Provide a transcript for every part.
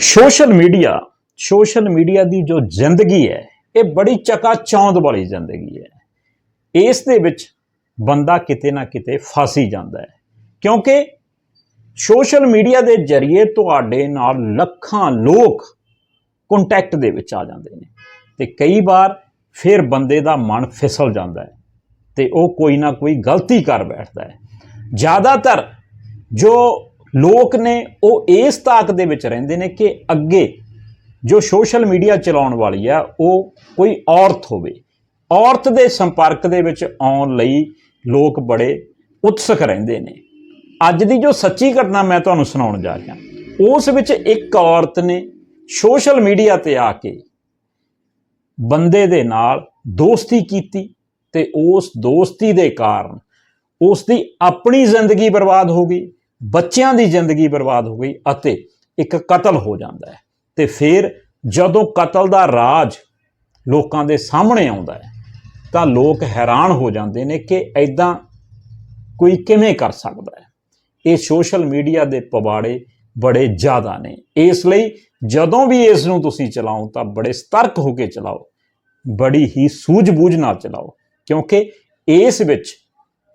Social media social media ਦੀ ਜੋ ਜ਼ਿੰਦਗੀ ਹੈ, ਇਹ ਬੜੀ ਚਕਾ ਚੌਂਦ ਵਾਲੀ ਜ਼ਿੰਦਗੀ ਹੈ। ਇਸ ਦੇ ਵਿੱਚ ਬੰਦਾ ਕਿਤੇ ਨਾ ਕਿਤੇ ਫਸ ਹੀ ਜਾਂਦਾ ਹੈ। ਕਿਉਂਕਿ ਸੋਸ਼ਲ ਮੀਡੀਆ ਦੇ ਜ਼ਰੀਏ ਤੁਹਾਡੇ ਨਾਲ ਲੱਖਾਂ ਲੋਕ ਕੰਟੈਕਟ ਦੇ ਵਿੱਚ ਆ ਜਾਂਦੇ ਨੇ। ਤੇ ਕਈ ਵਾਰ ਫਿਰ ਬੰਦੇ ਦਾ ਮਨ ਫਿਸਲ ਜਾਂਦਾ ਹੈ ਤੇ ਉਹ ਕੋਈ ਨਾ ਕੋਈ ਗਲਤੀ ਕਰ ਬੈਠਦਾ ਹੈ। ਜ਼ਿਆਦਾਤਰ ਜੋ ਲੋਕ ਨੇ ਉਹ ਇਸ ਤਾਕ ਦੇ ਵਿੱਚ ਰਹਿੰਦੇ ਨੇ ਕਿ ਅੱਗੇ ਜੋ ਸੋਸ਼ਲ ਮੀਡੀਆ ਚਲਾਉਣ ਵਾਲੀ ਆ, ਉਹ ਕੋਈ ਔਰਤ ਹੋਵੇ। ਔਰਤ ਦੇ ਸੰਪਰਕ ਦੇ ਵਿੱਚ ਆਉਣ ਲਈ ਲੋਕ ਬੜੇ ਉਤਸੁਕ ਰਹਿੰਦੇ ਨੇ। ਅੱਜ ਦੀ ਜੋ ਸੱਚੀ ਘਟਨਾ ਮੈਂ ਤੁਹਾਨੂੰ ਸੁਣਾਉਣ ਜਾ ਰਿਹਾ, ਉਸ ਵਿੱਚ ਇੱਕ ਔਰਤ ਨੇ ਸੋਸ਼ਲ ਮੀਡੀਆ ਤੇ ਆ ਕੇ ਬੰਦੇ ਦੇ ਨਾਲ ਦੋਸਤੀ ਕੀਤੀ ਤੇ ਉਸ ਦੋਸਤੀ ਦੇ ਕਾਰਨ ਉਸ ਦੀ ਆਪਣੀ ਜ਼ਿੰਦਗੀ ਬਰਬਾਦ ਹੋ ਗਈ। ਬੱਚਿਆਂ ਦੀ ਜ਼ਿੰਦਗੀ ਬਰਬਾਦ ਹੋ ਗਈ ਅਤੇ ਇੱਕ ਕਤਲ ਹੋ ਜਾਂਦਾ ਹੈ। ਤੇ ਫਿਰ ਜਦੋਂ ਕਤਲ ਦਾ ਰਾਜ ਲੋਕਾਂ ਦੇ ਸਾਹਮਣੇ ਆਉਂਦਾ ਹੈ, ਤਾਂ ਲੋਕ ਹੈਰਾਨ ਹੋ ਜਾਂਦੇ ਨੇ ਕਿ ਐਦਾਂ ਕੋਈ ਕਿਵੇਂ ਕਰ ਸਕਦਾ ਹੈ। ਇਹ ਸੋਸ਼ਲ ਮੀਡੀਆ ਦੇ ਪਵਾੜੇ ਬੜੇ ਜ਼ਿਆਦਾ ਨੇ। ਇਸ ਲਈ ਜਦੋਂ ਵੀ ਇਸ ਨੂੰ ਤੁਸੀਂ ਚਲਾਓ, ਤਾਂ ਬੜੇ ਸਤਰਕ ਹੋ ਕੇ ਚਲਾਓ, ਬੜੀ ਹੀ ਸੂਝ-ਬੂਝ ਨਾਲ ਚਲਾਓ, ਕਿਉਂਕਿ ਇਸ ਵਿੱਚ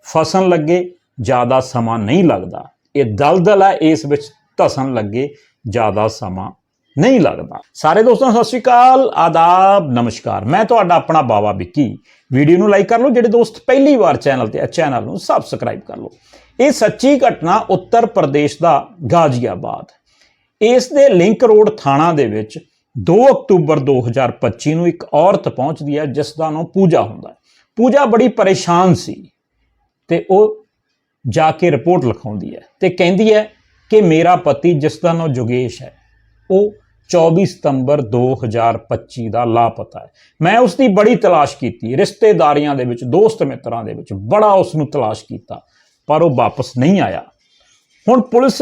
ਫਸਣ ਲੱਗੇ ਜ਼ਿਆਦਾ ਸਮਾਂ ਨਹੀਂ ਲੱਗਦਾ। ਇਹ ਦਲਦਲ ਹੈ ਇਸ ਵਿੱਚ ਧਸਣ ਲੱਗੇ, ਜ਼ਿਆਦਾ ਸਮਾਂ ਨਹੀਂ ਲੱਗਦਾ। ਸਾਰੇ ਦੋਸਤਾਂ ਨੂੰ ਸਤਿ ਸ਼੍ਰੀ ਅਕਾਲ, ਆਦਾਬ, ਨਮਸਕਾਰ। ਮੈਂ ਤੁਹਾਡਾ ਆਪਣਾ ਬਾਵਾ ਵਿੱਕੀ। ਵੀਡੀਓ ਨੂੰ ਲਾਈਕ ਕਰ ਲਓ, ਜਿਹੜੇ ਦੋਸਤ ਪਹਿਲੀ ਵਾਰ ਚੈਨਲ ਤੇ ਆ, ਚੈਨਲ ਨੂੰ ਸਬਸਕ੍ਰਾਈਬ ਕਰ ਲਓ। ਇਹ ਸੱਚੀ ਘਟਨਾ ਉੱਤਰ ਪ੍ਰਦੇਸ਼ ਦਾ ਗਾਜ਼ੀਆਬਾਦ। ਇਸ ਦੇ ਲਿੰਕ ਰੋਡ ਥਾਣਾ ਦੇ ਵਿੱਚ 2 ਅਕਤੂਬਰ 2025 ਨੂੰ ਇੱਕ ਔਰਤ ਪਹੁੰਚਦੀ ਹੈ, ਜਿਸ ਦਾ ਨਾਮ ਪੂਜਾ ਹੁੰਦਾ ਹੈ। ਪੂਜਾ ਬੜੀ ਪਰੇਸ਼ਾਨ ਸੀ ਤੇ ਉਹ ਜਾ ਕੇ ਰਿਪੋਰਟ ਲਿਖਾਉਂਦੀ ਹੈ ਤੇ ਕਹਿੰਦੀ ਹੈ ਕਿ ਮੇਰਾ ਪਤੀ ਜਿਸ ਦਾ ਨਾਮ ਜੋਗੇਸ਼ ਹੈ, ਉਹ 24 ਸਤੰਬਰ 2025 ਦਾ ਲਾਪਤਾ ਹੈ। ਮੈਂ ਉਸ ਦੀ ਬੜੀ ਤਲਾਸ਼ ਕੀਤੀ, ਰਿਸ਼ਤੇਦਾਰੀਆਂ ਦੇ ਵਿੱਚ, ਦੋਸਤ ਮਿੱਤਰਾਂ ਦੇ ਵਿੱਚ, ਬੜਾ ਉਸ ਨੂੰ ਤਲਾਸ਼ ਕੀਤਾ, ਪਰ ਉਹ ਵਾਪਸ ਨਹੀਂ ਆਇਆ। ਹੁਣ ਪੁਲਿਸ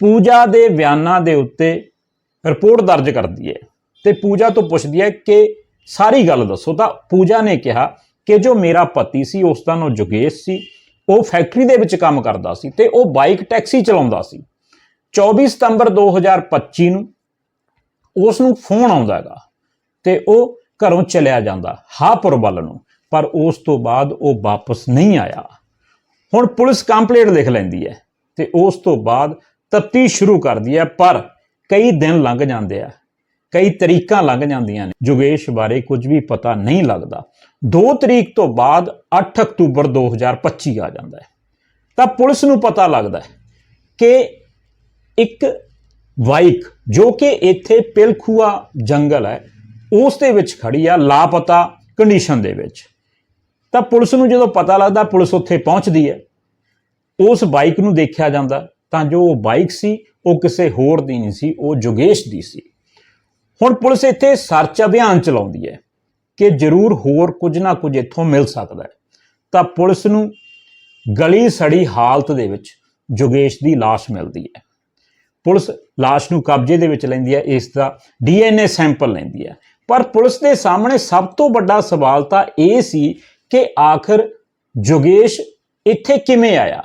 ਪੂਜਾ ਦੇ ਬਿਆਨਾਂ ਦੇ ਉੱਤੇ ਰਿਪੋਰਟ ਦਰਜ ਕਰਦੀ ਹੈ ਤੇ ਪੂਜਾ ਤੋਂ ਪੁੱਛਦੀ ਹੈ ਕਿ ਸਾਰੀ ਗੱਲ ਦੱਸੋ। ਤਾਂ ਪੂਜਾ ਨੇ ਕਿਹਾ ਕਿ ਜੋ ਮੇਰਾ ਪਤੀ ਸੀ, ਉਸ ਦਾ ਨਾਮ ਜੋਗੇਸ਼ ਸੀ ਉਹ ਫੈਕਟਰੀ ਦੇ ਵਿੱਚ ਕੰਮ ਕਰਦਾ ਸੀ ਤੇ ਉਹ ਬਾਈਕ ਟੈਕਸੀ ਚਲਾਉਂਦਾ ਸੀ। 24 ਸਤੰਬਰ 2025 ਨੂੰ ਉਸ ਨੂੰ ਫੋਨ ਆਉਂਦਾ ਹੈਗਾ ਤੇ ਉਹ ਘਰੋਂ ਚਲਿਆ ਜਾਂਦਾ ਹਾਪੁਰ ਵੱਲ ਨੂੰ, ਪਰ ਉਸ ਤੋਂ ਬਾਅਦ ਉਹ ਵਾਪਸ ਨਹੀਂ ਆਇਆ। ਹੁਣ ਪੁਲਿਸ ਕੰਪਲੇਂਟ ਲਿਖ ਲੈਂਦੀ ਹੈ ਤੇ ਉਸ ਤੋਂ ਬਾਅਦ ਤਫਤੀਸ਼ ਸ਼ੁਰੂ ਕਰਦੀ ਹੈ, ਪਰ ਕਈ ਦਿਨ ਲੰਘ ਜਾਂਦੇ ਆ। ਕਈ ਤਰੀਕਾਂ ਲੰਘ ਜਾਂਦੀਆਂ ਨੇ। ਜੋਗੇਸ਼ ਬਾਰੇ ਕੁਝ ਵੀ ਪਤਾ ਨਹੀਂ ਲੱਗਦਾ। 2 ਤਰੀਕ ਤੋਂ ਬਾਅਦ 8 ਅਕਤੂਬਰ 2025 ਆ ਜਾਂਦਾ ਹੈ। ਤਾਂ ਪੁਲਿਸ ਨੂੰ ਪਤਾ ਲੱਗਦਾ ਹੈ ਕਿ ਇੱਕ ਬਾਈਕ ਜੋ ਕਿ ਇੱਥੇ ਪਿਲਖੂਆ ਜੰਗਲ ਹੈ, ਉਸ ਦੇ ਵਿੱਚ ਖੜੀ ਆ ਲਾਪਤਾ ਕੰਡੀਸ਼ਨ ਦੇ ਵਿੱਚ। ਤਾਂ ਪੁਲਿਸ ਨੂੰ ਜਦੋਂ ਪਤਾ ਲੱਗਦਾ ਪੁਲਿਸ ਉੱਥੇ ਪਹੁੰਚਦੀ ਹੈ, ਉਸ ਬਾਈਕ ਨੂੰ ਦੇਖਿਆ ਜਾਂਦਾ। ਤਾਂ ਜੋ ਉਹ ਬਾਈਕ ਸੀ, ਉਹ ਕਿਸੇ ਹੋਰ ਦੀ ਨਹੀਂ ਸੀ, ਉਹ ਜੋਗੇਸ਼ ਦੀ ਸੀ। ਹੁਣ ਪੁਲਿਸ ਇੱਥੇ ਸਰਚ ਅਭਿਆਨ ਚਲਾਉਂਦੀ ਹੈ ਕਿ ਜ਼ਰੂਰ ਹੋਰ ਕੁਝ ਨਾ ਕੁਝ ਇੱਥੋਂ ਮਿਲ ਸਕਦਾ ਹੈ ਤਾਂ ਪੁਲਿਸ ਨੂੰ ਗਲੀ ਸੜੀ ਹਾਲਤ ਦੇ ਵਿੱਚ ਜੋਗੇਸ਼ ਦੀ লাশ ਮਿਲਦੀ ਹੈ ਪੁਲਿਸ লাশ ਨੂੰ ਕਬਜ਼ੇ ਦੇ ਵਿੱਚ ਲੈਂਦੀ ਹੈ ਇਸ ਦਾ ਡੀਐਨਏ ਸੈਂਪਲ ਲੈਂਦੀ ਹੈ ਪਰ ਪੁਲਿਸ ਦੇ ਸਾਹਮਣੇ ਸਭ ਤੋਂ ਵੱਡਾ ਸਵਾਲ ਤਾਂ ਇਹ ਸੀ ਕਿ ਆਖਰ ਜੋਗੇਸ਼ ਇੱਥੇ ਕਿਵੇਂ ਆਇਆ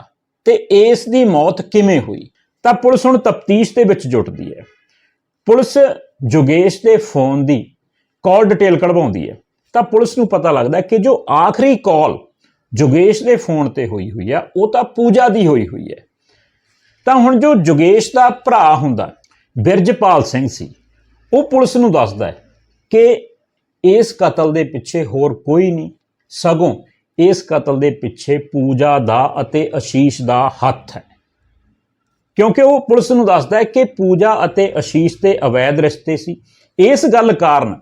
ਤੇ ਇਸ ਦੀ ਮੌਤ ਕਿਵੇਂ ਹੋਈ ਤਾਂ ਪੁਲਿਸ ਹੁਣ ਤਫਤੀਸ਼ ਦੇ ਵਿੱਚ ਜੁਟਦੀ ਹੈ ਪੁਲਿਸ ਜੋਗੇਸ਼ ਦੇ ਫੋਨ ਦੀ ਕਾਲ ਡਿਟੇਲ ਕਢਵਾਉਂਦੀ ਹੈ। ਤਾਂ ਪੁਲਿਸ ਨੂੰ ਪਤਾ ਲੱਗਦਾ ਕਿ ਜੋ ਆਖਰੀ ਕਾਲ ਜੋਗੇਸ਼ ਦੇ ਫੋਨ ਤੇ ਹੋਈ ਹੋਈ ਆ, ਉਹ ਤਾਂ ਪੂਜਾ ਦੀ ਹੋਈ ਹੋਈ ਹੈ। ਤਾਂ ਹੁਣ ਜੋ ਜੋਗੇਸ਼ ਦਾ ਭਰਾ ਹੁੰਦਾ, ਬਿਰਜਪਾਲ ਸਿੰਘ ਸੀ, ਉਹ ਪੁਲਿਸ ਨੂੰ ਦੱਸਦਾ ਹੈ ਕਿ ਇਸ ਕਤਲ ਦੇ ਪਿੱਛੇ ਹੋਰ ਕੋਈ ਨਹੀਂ, ਸਗੋਂ ਇਸ ਕਤਲ ਦੇ ਪਿੱਛੇ ਪੂਜਾ ਦਾ ਅਤੇ ਅਸ਼ੀਸ਼ ਦਾ ਹੱਥ ਹੈ। ਕਿਉਂਕਿ ਉਹ ਪੁਲਿਸ ਨੂੰ ਦੱਸਦਾ ਹੈ ਕਿ ਪੂਜਾ ਅਤੇ ਅਸ਼ੀਸ਼ 'ਤੇ ਅਵੈਧ ਰਿਸ਼ਤੇ ਸੀ। ਇਸ ਗੱਲ ਕਾਰਨ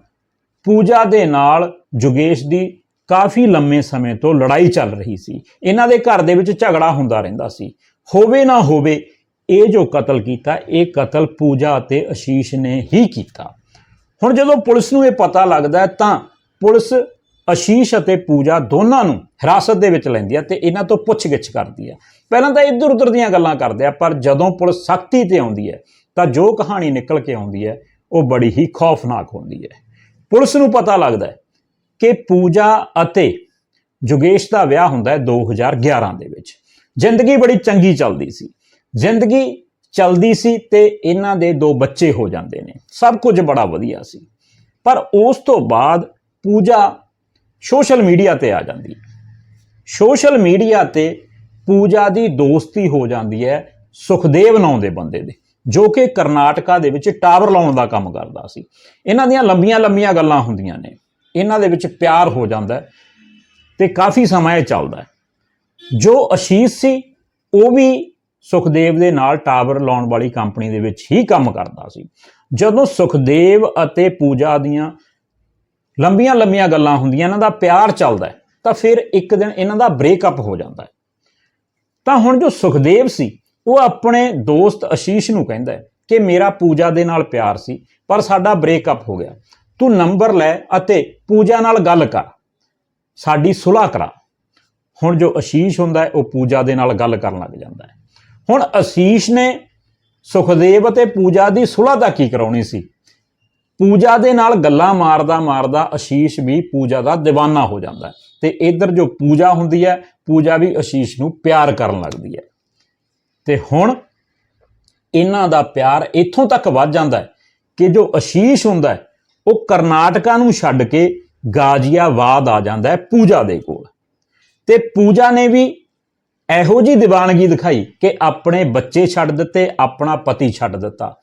ਪੂਜਾ ਦੇ ਨਾਲ ਜੋਗੇਸ਼ ਦੀ ਕਾਫੀ ਲੰਮੇ ਸਮੇਂ ਤੋਂ ਲੜਾਈ ਚੱਲ ਰਹੀ ਸੀ। ਇਹਨਾਂ ਦੇ ਘਰ ਦੇ ਵਿੱਚ ਝਗੜਾ ਹੁੰਦਾ ਰਹਿੰਦਾ ਸੀ। ਹੋਵੇ ਨਾ ਹੋਵੇ ਇਹ ਜੋ ਕਤਲ ਕੀਤਾ, ਇਹ ਕਤਲ ਪੂਜਾ ਅਤੇ ਅਸ਼ੀਸ਼ ਨੇ ਹੀ ਕੀਤਾ। ਹੁਣ ਜਦੋਂ ਪੁਲਿਸ ਨੂੰ ਇਹ ਪਤਾ ਲੱਗਦਾ ਤਾਂ ਪੁਲਿਸ ਅਸ਼ੀਸ਼ ਅਤੇ ਪੂਜਾ ਦੋਨਾਂ ਨੂੰ ਹਿਰਾਸਤ ਦੇ ਵਿੱਚ ਲੈਂਦੀ ਹੈ ਤੇ ਇਹਨਾਂ ਤੋਂ ਪੁੱਛਗਿੱਛ ਕਰਦੀ ਹੈ ਪਹਿਲਾਂ ਤਾਂ ਇੱਧਰ ਉੱਧਰ ਦੀਆਂ ਗੱਲਾਂ ਕਰਦੇ ਆ, ਪਰ ਜਦੋਂ ਪੁਲਿਸ ਸਖਤੀ ਤੇ ਆਉਂਦੀ ਹੈ, ਤਾਂ ਜੋ ਕਹਾਣੀ ਨਿਕਲ ਕੇ ਆਉਂਦੀ ਹੈ, ਉਹ ਬੜੀ ਹੀ ਖੌਫਨਾਕ ਹੁੰਦੀ ਹੈ। ਪੁਲਿਸ ਨੂੰ ਪਤਾ ਲੱਗਦਾ ਹੈ ਕਿ ਪੂਜਾ ਅਤੇ ਜੋਗੇਸ਼ ਦਾ ਵਿਆਹ ਹੁੰਦਾ ਹੈ 2011 ਦੇ ਵਿੱਚ। ਜ਼ਿੰਦਗੀ ਬੜੀ ਚੰਗੀ ਚੱਲਦੀ ਸੀ। ਜ਼ਿੰਦਗੀ ਚੱਲਦੀ ਸੀ ਤੇ ਇਹਨਾਂ ਦੇ ਦੋ ਬੱਚੇ ਹੋ ਜਾਂਦੇ ਨੇ। ਸਭ ਕੁਝ ਬੜਾ ਵਧੀਆ ਸੀ। ਪਰ ਉਸ ਤੋਂ ਬਾਅਦ ਪੂਜਾ ਸੋਸ਼ਲ ਮੀਡੀਆ ਤੇ ਆ ਜਾਂਦੀ ਹੈ। ਸੋਸ਼ਲ ਮੀਡੀਆ ਤੇ ਪੂਜਾ ਦੀ ਦੋਸਤੀ ਹੋ ਜਾਂਦੀ ਹੈ ਸੁਖਦੇਵ ਨਾਂ ਦੇ ਬੰਦੇ ਦੇ, ਜੋ ਕਿ ਕਰਨਾਟਕਾ ਦੇ ਵਿੱਚ ਟਾਵਰ ਲਾਉਣ ਦਾ ਕੰਮ ਕਰਦਾ ਸੀ। ਇਹਨਾਂ ਦੀਆਂ ਲੰਬੀਆਂ ਲੰਬੀਆਂ ਗੱਲਾਂ ਹੁੰਦੀਆਂ ਨੇ। ਇਹਨਾਂ ਦੇ ਵਿੱਚ ਪਿਆਰ ਹੋ ਜਾਂਦਾ ਹੈ ਤੇ ਕਾਫੀ ਸਮਾਂ ਇਹ ਚੱਲਦਾ ਜੋ ਅਸ਼ੀਸ਼ ਸੀ, ਉਹ ਵੀ ਸੁਖਦੇਵ ਦੇ ਨਾਲ ਟਾਵਰ ਲਾਉਣ ਵਾਲੀ ਕੰਪਨੀ ਦੇ ਵਿੱਚ ਹੀ ਕੰਮ ਕਰਦਾ ਸੀ। ਜਦੋਂ ਸੁਖਦੇਵ ਅਤੇ ਪੂਜਾ ਦੀਆਂ ਲੰਬੀਆਂ ਲੰਬੀਆਂ ਗੱਲਾਂ ਹੁੰਦੀਆਂ, ਇਹਨਾਂ ਦਾ ਪਿਆਰ ਚੱਲਦਾ ਤਾਂ ਫਿਰ ਇੱਕ ਦਿਨ ਇਹਨਾਂ ਦਾ ਬ੍ਰੇਕਅਪ ਹੋ ਜਾਂਦਾ ਹੈ। ਤਾਂ ਹੁਣ ਜੋ ਸੁਖਦੇਵ ਸੀ, ਉਹ ਆਪਣੇ ਦੋਸਤ ਅਸ਼ੀਸ਼ ਨੂੰ ਕਹਿੰਦਾ ਹੈ ਕਿ ਮੇਰਾ ਪੂਜਾ ਦੇ ਨਾਲ ਪਿਆਰ ਸੀ, ਪਰ ਸਾਡਾ ਬ੍ਰੇਕਅਪ ਹੋ ਗਿਆ। ਤੂੰ ਨੰਬਰ ਲੈ ਅਤੇ ਪੂਜਾ ਨਾਲ ਗੱਲ ਕਰ, ਸਾਡੀ ਸੁਲ੍ਹਾ ਕਰਾ। ਹੁਣ ਜੋ ਅਸ਼ੀਸ਼ ਹੁੰਦਾ ਹੈ, ਉਹ ਪੂਜਾ ਦੇ ਨਾਲ ਗੱਲ ਕਰਨ ਲੱਗ ਜਾਂਦਾ ਹੈ। ਹੁਣ ਅਸ਼ੀਸ਼ ਨੇ ਸੁਖਦੇਵ ਅਤੇ ਪੂਜਾ ਦੀ ਸੁਲ੍ਹਾ ਤਾਂ ਕੀ ਕਰਾਉਣੀ ਸੀ? ਪੂਜਾ ਦੇ ਨਾਲ ਗੱਲਾਂ ਮਾਰਦਾ ਮਾਰਦਾ ਅਸ਼ੀਸ਼ ਵੀ ਪੂਜਾ ਦਾ دیਵਾਨਾ ਹੋ ਜਾਂਦਾ ਹੈ। ਤੇ ਇਧਰ ਜੋ ਪੂਜਾ ਹੁੰਦੀ ਹੈ, ਪੂਜਾ ਵੀ ਅਸ਼ੀਸ਼ ਨੂੰ ਪਿਆਰ ਕਰਨ ਲੱਗਦੀ ਹੈ। ਤੇ ਹੁਣ ਇਹਨਾਂ ਦਾ ਪਿਆਰ ਇੱਥੋਂ ਤੱਕ ਵੱਧ ਜਾਂਦਾ ਹੈ ਕਿ ਜੋ ਅਸ਼ੀਸ਼ ਹੁੰਦਾ ਹੈ, ਉਹ ਕਰਨਾਟਕਾ ਨੂੰ ਛੱਡ ਕੇ ਗਾਜ਼ੀਆਬਾਦ ਆ ਜਾਂਦਾ ਹੈ ਪੂਜਾ ਦੇ ਕੋਲ। ਤੇ ਪੂਜਾ ਨੇ ਵੀ ਇਹੋ ਜੀ ਦੀਵਾਨਗੀ ਦਿਖਾਈ ਕਿ ਆਪਣੇ ਬੱਚੇ ਛੱਡ ਦਿੱਤੇ, ਆਪਣਾ ਪਤੀ ਛੱਡ ਦਿੱਤਾ।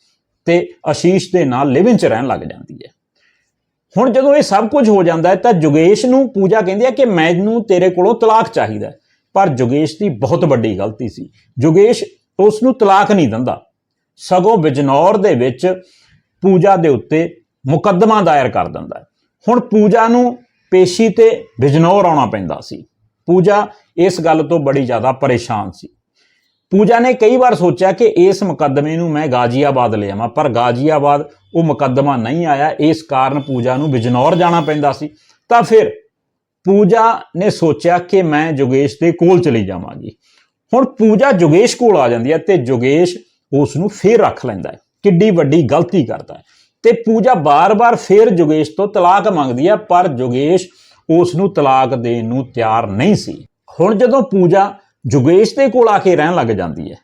ਤੇ ਅਸ਼ੀਸ਼ ਦੇ ਨਾਲ ਲਿਵਿੰਗ ਚ ਰਹਿਣ ਲੱਗ ਜਾਂਦੀ ਹੈ। ਹੁਣ ਜਦੋਂ ਇਹ ਸਭ ਕੁਝ ਹੋ ਜਾਂਦਾ ਹੈ ਤਾਂ ਜੁਗੇਸ਼ ਨੂੰ ਪੂਜਾ ਕਹਿੰਦੀ ਹੈ ਕਿ ਮੈਨੂੰ ਤੇਰੇ ਕੋਲੋਂ ਤਲਾਕ ਚਾਹੀਦਾ ਪਰ ਜੁਗੇਸ਼ ਦੀ ਬਹੁਤ ਵੱਡੀ ਗਲਤੀ ਸੀ। ਜੁਗੇਸ਼ ਉਸ ਨੂੰ ਤਲਾਕ ਨਹੀਂ ਦਿੰਦਾ। ਸਗੋਂ ਬਿਜਨੌਰ ਦੇ ਵਿੱਚ ਪੂਜਾ ਦੇ ਉੱਤੇ ਮੁਕੱਦਮਾ ਦਾਇਰ ਕਰ ਦਿੰਦਾ ਹੁਣ ਪੂਜਾ ਨੂੰ ਪੇਸ਼ੀ ਤੇ ਬਿਜਨੌਰ ਆਉਣਾ ਪੈਂਦਾ ਸੀ। ਪੂਜਾ ਇਸ ਗੱਲ ਤੋਂ ਬੜੀ ਜ਼ਿਆਦਾ ਪਰੇਸ਼ਾਨ ਸੀ। ਪੂਜਾ ਨੇ ਕਈ ਵਾਰ ਸੋਚਿਆ ਕਿ ਇਸ ਮੁਕੱਦਮੇ ਨੂੰ ਮੈਂ ਗਾਜ਼ੀਆਬਾਦ ਲੈ ਆਵਾਂ, ਪਰ ਗਾਜ਼ੀਆਬਾਦ ਉਹ ਮੁਕੱਦਮਾ ਨਹੀਂ ਆਇਆ। ਇਸ ਕਾਰਨ ਪੂਜਾ ਨੂੰ ਬਿਜਨੌਰ ਜਾਣਾ ਪੈਂਦਾ ਸੀ। ਤਾਂ ਫਿਰ ਪੂਜਾ ਨੇ ਸੋਚਿਆ ਕਿ ਮੈਂ ਜੁਗੇਸ਼ ਦੇ ਕੋਲ ਚਲੀ ਜਾਵਾਂਗੀ। ਹੁਣ ਪੂਜਾ ਜੁਗੇਸ਼ ਕੋਲ ਆ ਜਾਂਦੀ ਹੈ ਤੇ ਜੁਗੇਸ਼ ਉਸ ਨੂੰ ਫੇਰ ਰੱਖ ਲੈਂਦਾ ਹੈ। ਕਿੱਡੀ ਵੱਡੀ ਗਲਤੀ ਕਰਦਾ ਹੈ। ਤੇ ਪੂਜਾ ਬਾਰ-ਬਾਰ ਫੇਰ ਜੁਗੇਸ਼ ਤੋਂ ਤਲਾਕ ਮੰਗਦੀ ਹੈ, ਪਰ ਜੁਗੇਸ਼ ਉਸ ਨੂੰ ਤਲਾਕ ਦੇਣ ਨੂੰ ਤਿਆਰ ਨਹੀਂ ਸੀ। ਹੁਣ ਜਦੋਂ ਪੂਜਾ ਜੁਗੇਸ਼ ਦੇ ਕੋਲ ਆ ਕੇ ਰਹਿਣ ਲੱਗ ਜਾਂਦੀ ਹੈ।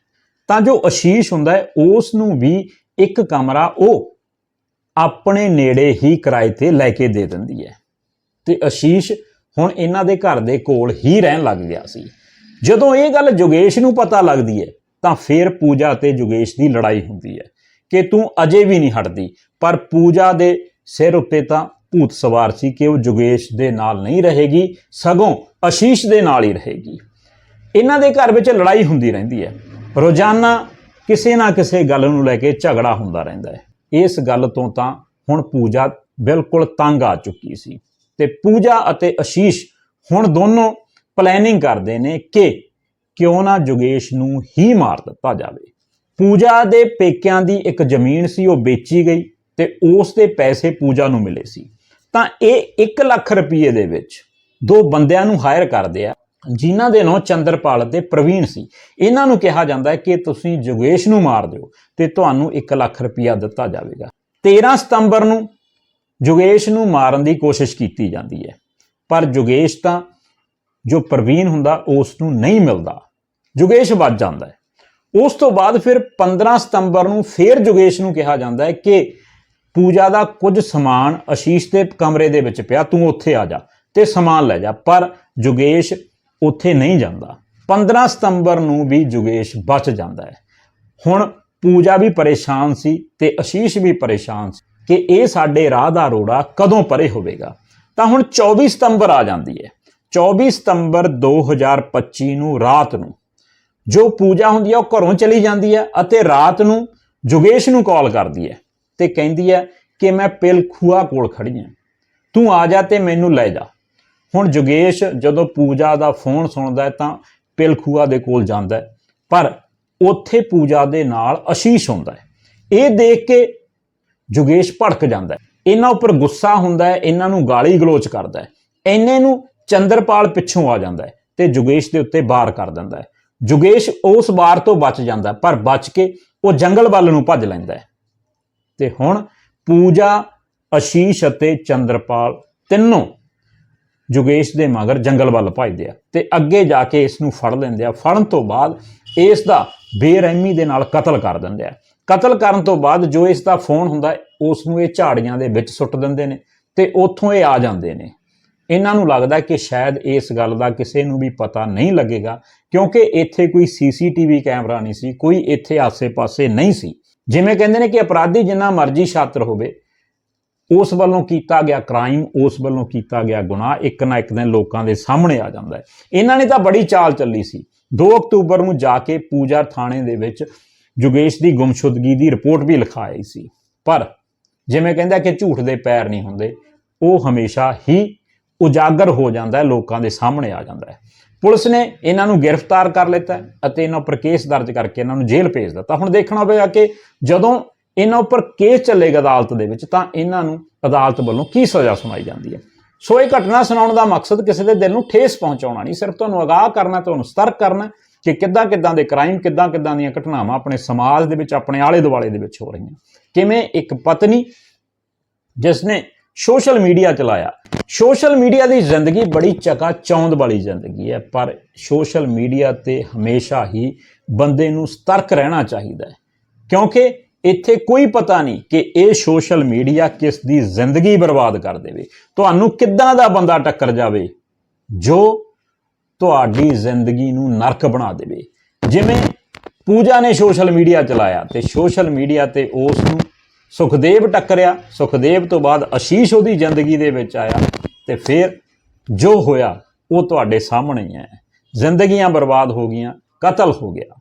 ਤਾਂ ਜੋ ਅਸ਼ੀਸ਼ ਹੁੰਦਾ ਹੈ, ਉਸ ਨੂੰ ਵੀ ਇੱਕ ਕਮਰਾ ਉਹ ਆਪਣੇ ਨੇੜੇ ਹੀ ਕਿਰਾਏ ਤੇ ਲੈ ਕੇ ਦੇ ਦਿੰਦੀ ਹੈ। ਤੇ ਅਸ਼ੀਸ਼ ਹੁਣ ਇਹਨਾਂ ਦੇ ਘਰ ਦੇ ਕੋਲ ਹੀ ਰਹਿਣ ਲੱਗ ਗਿਆ ਸੀ। ਜਦੋਂ ਇਹ ਗੱਲ ਜੁਗੇਸ਼ ਨੂੰ ਪਤਾ ਲੱਗਦੀ ਹੈ, ਤਾਂ ਫਿਰ ਪੂਜਾ ਤੇ ਜੁਗੇਸ਼ ਦੀ ਲੜਾਈ ਹੁੰਦੀ ਹੈ ਕਿ ਤੂੰ ਅਜੇ ਵੀ ਨਹੀਂ ਹਟਦੀ। ਪਰ ਪੂਜਾ ਦੇ ਸਿਰ ਉੱਤੇ ਤਾਂ ਭੂਤ ਸਵਾਰ ਸੀ ਕਿ ਉਹ ਜੁਗੇਸ਼ ਦੇ ਨਾਲ ਨਹੀਂ ਰਹੇਗੀ, ਸਗੋਂ ਅਸ਼ੀਸ਼ ਦੇ ਨਾਲ ਹੀ ਰਹੇਗੀ। ਇਹਨਾਂ ਦੇ ਘਰ ਵਿੱਚ ਲੜਾਈ ਹੁੰਦੀ ਰਹਿੰਦੀ ਹੈ। ਰੋਜ਼ਾਨਾ ਕਿਸੇ ਨਾ ਕਿਸੇ ਗੱਲ ਨੂੰ ਲੈ ਕੇ ਝਗੜਾ ਹੁੰਦਾ ਰਹਿੰਦਾ ਹੈ। ਇਸ ਗੱਲ ਤੋਂ ਤਾਂ ਹੁਣ ਪੂਜਾ ਬਿਲਕੁਲ ਤੰਗ ਆ ਚੁੱਕੀ ਸੀ ਤੇ ਪੂਜਾ ਅਤੇ ਅਸ਼ੀਸ਼ ਹੁਣ ਦੋਨੋਂ ਪਲੈਨਿੰਗ ਕਰਦੇ ਨੇ ਕਿ ਕਿਉਂ ਨਾ ਜੁਗੇਸ਼ ਨੂੰ ਹੀ ਮਾਰ ਦਿੱਤਾ ਜਾਵੇ। ਪੂਜਾ ਦੇ ਪੇਕਿਆਂ ਦੀ ਇੱਕ ਜ਼ਮੀਨ ਸੀ, ਉਹ ਵੇਚੀ ਗਈ ਤੇ ਉਸ ਦੇ ਪੈਸੇ ਪੂਜਾ ਨੂੰ ਮਿਲੇ ਸੀ। ਤਾਂ ਇਹ 1 ਲੱਖ ਰੁਪਏ ਦੇ ਵਿੱਚ ਦੋ ਬੰਦਿਆਂ ਨੂੰ ਹਾਇਰ ਕਰਦੇ ਆ। ਜਿਨ੍ਹਾਂ ਦੇ ਨਾਂ ਚੰਦਰਪਾਲ ਤੇ ਪ੍ਰਵੀਨ ਸੀ, ਇਹਨਾਂ ਨੂੰ ਕਿਹਾ ਜਾਂਦਾ ਹੈ ਕਿ ਤੁਸੀਂ ਜੁਗੇਸ਼ ਨੂੰ ਮਾਰ ਦਿਓ ਤੇ ਤੁਹਾਨੂੰ 1 ਲੱਖ ਰੁਪਇਆ ਦਿੱਤਾ ਜਾਵੇਗਾ। 13 ਸਤੰਬਰ ਨੂੰ ਜੁਗੇਸ਼ ਨੂੰ ਮਾਰਨ ਦੀ ਕੋਸ਼ਿਸ਼ ਕੀਤੀ ਜਾਂਦੀ ਹੈ, ਪਰ ਜੁਗੇਸ਼ ਤਾਂ ਜੋ ਪ੍ਰਵੀਨ ਹੁੰਦਾ, ਉਸ ਨੂੰ ਨਹੀਂ ਮਿਲਦਾ। ਜੁਗੇਸ਼ ਵੱਜ ਜਾਂਦਾ ਹੈ। ਉਸ ਤੋਂ ਬਾਅਦ ਫਿਰ 15 ਸਤੰਬਰ ਨੂੰ ਫਿਰ ਜੁਗੇਸ਼ ਨੂੰ ਕਿਹਾ ਜਾਂਦਾ ਹੈ ਕਿ ਪੂਜਾ ਦਾ ਕੁਝ ਸਮਾਨ ਅਸ਼ੀਸ਼ ਦੇ ਕਮਰੇ ਦੇ ਵਿੱਚ ਪਿਆ, ਤੂੰ ਉੱਥੇ ਆ ਜਾ ਤੇ ਸਮਾਨ ਲੈ ਜਾ। ਪਰ ਜੁਗੇਸ਼ ਉੱਥੇ ਨਹੀਂ ਜਾਂਦਾ। 15 ਸਤੰਬਰ ਨੂੰ ਵੀ ਜੁਗੇਸ਼ ਬਚ ਜਾਂਦਾ ਹੈ। ਹੁਣ ਪੂਜਾ ਵੀ ਪਰੇਸ਼ਾਨ ਸੀ ਤੇ ਅਸ਼ੀਸ਼ ਵੀ ਪਰੇਸ਼ਾਨ ਸੀ ਕਿ ਇਹ ਸਾਡੇ ਰਾਹ ਦਾ ਰੋੜਾ ਕਦੋਂ ਪਰੇ ਹੋਵੇਗਾ। ਤਾਂ ਹੁਣ 24 ਸਤੰਬਰ ਆ ਜਾਂਦੀ ਹੈ। 24 ਸਤੰਬਰ 2025 ਨੂੰ ਰਾਤ ਨੂੰ ਜੋ ਪੂਜਾ ਹੁੰਦੀ ਹੈ ਉਹ ਘਰੋਂ ਚਲੀ ਜਾਂਦੀ ਹੈ ਅਤੇ ਰਾਤ ਨੂੰ ਜੁਗੇਸ਼ ਨੂੰ ਕਾਲ ਕਰਦੀ ਹੈ ਤੇ ਕਹਿੰਦੀ ਹੈ ਕਿ ਮੈਂ ਪਿਲਖੂਆ ਕੋਲ ਖੜੀ ਹਾਂ। ਤੂੰ ਆ ਜਾ ਤੇ ਮੈਨੂੰ ਲੈ ਜਾ। ਹੁਣ ਜੁਗੇਸ਼ ਜਦੋਂ ਪੂਜਾ ਦਾ ਫੋਨ ਸੁਣਦਾ ਹੈ ਤਾਂ ਪਿਲਖੂਆ ਦੇ ਕੋਲ ਜਾਂਦਾ ਹੈ। ਪਰ ਉੱਥੇ ਪੂਜਾ ਦੇ ਨਾਲ ਅਸ਼ੀਸ਼ ਹੁੰਦਾ ਹੈ। ਇਹ ਦੇਖ ਕੇ ਜੁਗੇਸ਼ ਭੜਕ ਜਾਂਦਾ ਹੈ। ਇਹਨਾਂ ਉੱਪਰ ਗੁੱਸਾ ਹੁੰਦਾ ਹੈ, ਇਹਨਾਂ ਨੂੰ ਗਾਲੀ ਗਲੋਚ ਕਰਦਾ ਹੈ। ਐਨੇ ਨੂੰ ਚੰਦਰਪਾਲ ਪਿੱਛੋਂ ਆ ਜਾਂਦਾ ਹੈ ਤੇ ਜੁਗੇਸ਼ ਦੇ ਉੱਤੇ ਵਾਰ ਕਰ ਦਿੰਦਾ ਹੈ। ਜੁਗੇਸ਼ ਉਸ ਵਾਰ ਤੋਂ ਬਚ ਜਾਂਦਾ ਪਰ ਬਚ ਕੇ ਉਹ ਜੰਗਲ ਵੱਲ ਨੂੰ ਭੱਜ ਲੈਂਦਾ ਹੈ। ਤੇ ਹੁਣ ਪੂਜਾ, ਅਸ਼ੀਸ਼ ਅਤੇ ਚੰਦਰਪਾਲ ਤਿੰਨੋਂ ਜੁਗੇਸ਼ ਦੇ ਮਗਰ ਜੰਗਲ ਵੱਲ ਭੱਜਦੇ ਆ ਤੇ ਅੱਗੇ ਜਾ ਕੇ ਇਸ ਨੂੰ ਫੜ ਲੈਂਦੇ ਆ। ਫੜਨ ਤੋਂ ਬਾਅਦ ਇਸ ਦਾ ਬੇਰਹਿਮੀ ਦੇ ਨਾਲ ਕਤਲ ਕਰ ਦਿੰਦੇ ਆ। ਕਤਲ ਕਰਨ ਤੋਂ ਬਾਅਦ ਜੋ ਇਸ ਦਾ ਫੋਨ ਹੁੰਦਾ ਉਸ ਨੂੰ ਇਹ ਝਾੜੀਆਂ ਦੇ ਵਿੱਚ ਸੁੱਟ ਦਿੰਦੇ ਨੇ ਤੇ ਉੱਥੋਂ ਇਹ ਆ ਜਾਂਦੇ ਨੇ। ਇਹਨਾਂ ਨੂੰ ਲੱਗਦਾ ਕਿ ਸ਼ਾਇਦ ਇਸ ਗੱਲ ਦਾ ਕਿਸੇ ਨੂੰ ਵੀ ਪਤਾ ਨਹੀਂ ਲੱਗੇਗਾ, ਕਿਉਂਕਿ ਇੱਥੇ ਕੋਈ ਸੀਸੀਟੀਵੀ ਕੈਮਰਾ ਨਹੀਂ ਸੀ, ਕੋਈ ਇੱਥੇ ਆਸੇ-ਪਾਸੇ ਨਹੀਂ ਸੀ। ਜਿਵੇਂ ਕਹਿੰਦੇ ਨੇ ਕਿ ਅਪਰਾਧੀ ਜਿੰਨਾ ਮਰਜ਼ੀ ਛਾਤਰ ਹੋਵੇ ਉਸ ਵੱਲੋਂ ਕੀਤਾ ਗਿਆ ਕ੍ਰਾਈਮ ਉਸ ਵੱਲੋਂ ਕੀਤਾ ਗਿਆ ਗੁਨਾਹ ਇੱਕ ਨਾ ਇੱਕ ਦਿਨ ਲੋਕਾਂ ਦੇ ਸਾਹਮਣੇ ਆ ਜਾਂਦਾ ਹੈ। ਇਹਨਾਂ ਨੇ ਤਾਂ ਬੜੀ ਚਾਲ ਚੱਲੀ ਸੀ। 2 ਅਕਤੂਬਰ ਨੂੰ ਜਾ ਕੇ ਪੂਜਾ ਥਾਣੇ ਦੇ ਵਿੱਚ ਜੁਗੇਸ਼ ਦੀ ਗੁੰਮਸ਼ੁਦਗੀ ਦੀ ਰਿਪੋਰਟ ਵੀ ਲਿਖਾਈ ਸੀ। ਪਰ ਜਿਵੇਂ ਕਹਿੰਦਾ ਕਿ ਝੂਠ ਦੇ ਪੈਰ ਨਹੀਂ ਹੁੰਦੇ, ਉਹ ਹਮੇਸ਼ਾ ਹੀ ਉਜਾਗਰ ਹੋ ਜਾਂਦਾ ਹੈ, ਲੋਕਾਂ ਦੇ ਸਾਹਮਣੇ ਆ ਜਾਂਦਾ ਹੈ। ਪੁਲਿਸ ਨੇ ਇਹਨਾਂ ਨੂੰ ਗ੍ਰਿਫਤਾਰ ਕਰ ਲਿੱਤਾ ਅਤੇ ਇਹਨਾਂ ਉੱਪਰ ਕੇਸ ਦਰਜ ਕਰਕੇ ਇਹਨਾਂ ਨੂੰ ਜੇਲ੍ਹ ਭੇਜ ਦਿੱਤਾ। ਹੁਣ ਦੇਖਣਾ ਹੋਵੇਗਾ ਕਿ ਜਦੋਂ ਇਹਨਾਂ ਉੱਪਰ ਕੇਸ ਚੱਲੇਗਾ ਅਦਾਲਤ ਦੇ ਵਿੱਚ, ਤਾਂ ਇਹਨਾਂ ਨੂੰ ਅਦਾਲਤ ਵੱਲੋਂ ਕੀ ਸਜ਼ਾ ਸੁਣਾਈ ਜਾਂਦੀ ਹੈ? ਸੋ ਇਹ ਘਟਨਾ ਸੁਣਾਉਣ ਦਾ ਮਕਸਦ ਕਿਸੇ ਦੇ ਦਿਲ ਨੂੰ ਠੇਸ ਪਹੁੰਚਾਉਣਾ ਨਹੀਂ, ਸਿਰਫ ਤੁਹਾਨੂੰ ਅਗਾਹ ਕਰਨਾ ਤੁਹਾਨੂੰ ਸਤਰਕ ਕਰਨਾ ਕਿ ਕਿੱਦਾਂ ਕਿੱਦਾਂ ਦੇ ਕ੍ਰਾਈਮ ਕਿੱਦਾਂ ਕਿੱਦਾਂ ਦੀਆਂ ਘਟਨਾਵਾਂ ਆਪਣੇ ਸਮਾਜ ਦੇ ਵਿੱਚ, ਆਪਣੇ ਆਲੇ ਦੁਆਲੇ ਦੇ ਵਿੱਚ ਹੋ ਰਹੀਆਂ। ਕਿਵੇਂ ਇੱਕ ਪਤਨੀ ਜਿਸ ਨੇ ਸੋਸ਼ਲ ਮੀਡੀਆ ਚਲਾਇਆ, ਸੋਸ਼ਲ ਮੀਡੀਆ ਦੀ ਜ਼ਿੰਦਗੀ ਬੜੀ ਚਕਾ ਚੌਂਦ ਵਾਲੀ ਜ਼ਿੰਦਗੀ ਹੈ, ਪਰ ਸੋਸ਼ਲ ਮੀਡੀਆ ਤੇ ਹਮੇਸ਼ਾ ਹੀ ਬੰਦੇ ਨੂੰ ਸਤਰਕ ਰਹਿਣਾ ਚਾਹੀਦਾ ਹੈ। ਕਿਉਂਕਿ ਇੱਥੇ ਕੋਈ ਪਤਾ ਨਹੀਂ ਕਿ ਇਹ ਸੋਸ਼ਲ ਮੀਡੀਆ ਕਿਸ ਦੀ ਜ਼ਿੰਦਗੀ ਬਰਬਾਦ ਕਰ ਦੇਵੇ। ਤੁਹਾਨੂੰ ਕਿੱਦਾਂ ਦਾ ਬੰਦਾ ਟੱਕਰ ਜਾਵੇ ਜੋ ਤੁਹਾਡੀ ਜ਼ਿੰਦਗੀ ਨੂੰ ਨਰਕ ਬਣਾ ਦੇਵੇ। ਜਿਵੇਂ ਪੂਜਾ ਨੇ ਸੋਸ਼ਲ ਮੀਡੀਆ ਚਲਾਇਆ ਤੇ ਸੋਸ਼ਲ ਮੀਡੀਆ ਤੇ ਉਸ ਨੂੰ ਸੁਖਦੇਵ ਟੱਕਰਿਆ। ਸੁਖਦੇਵ ਤੋਂ ਬਾਅਦ ਅਸ਼ੀਸ਼ ਉਹਦੀ ਜ਼ਿੰਦਗੀ ਦੇ ਵਿੱਚ ਆਇਆ ਤੇ ਫਿਰ ਜੋ ਹੋਇਆ ਉਹ ਤੁਹਾਡੇ ਸਾਹਮਣੇ ਹੀ ਹੈ। ਜ਼ਿੰਦਗੀਆਂ ਬਰਬਾਦ ਹੋ ਗਈਆਂ, ਕਤਲ ਹੋ ਗਿਆ।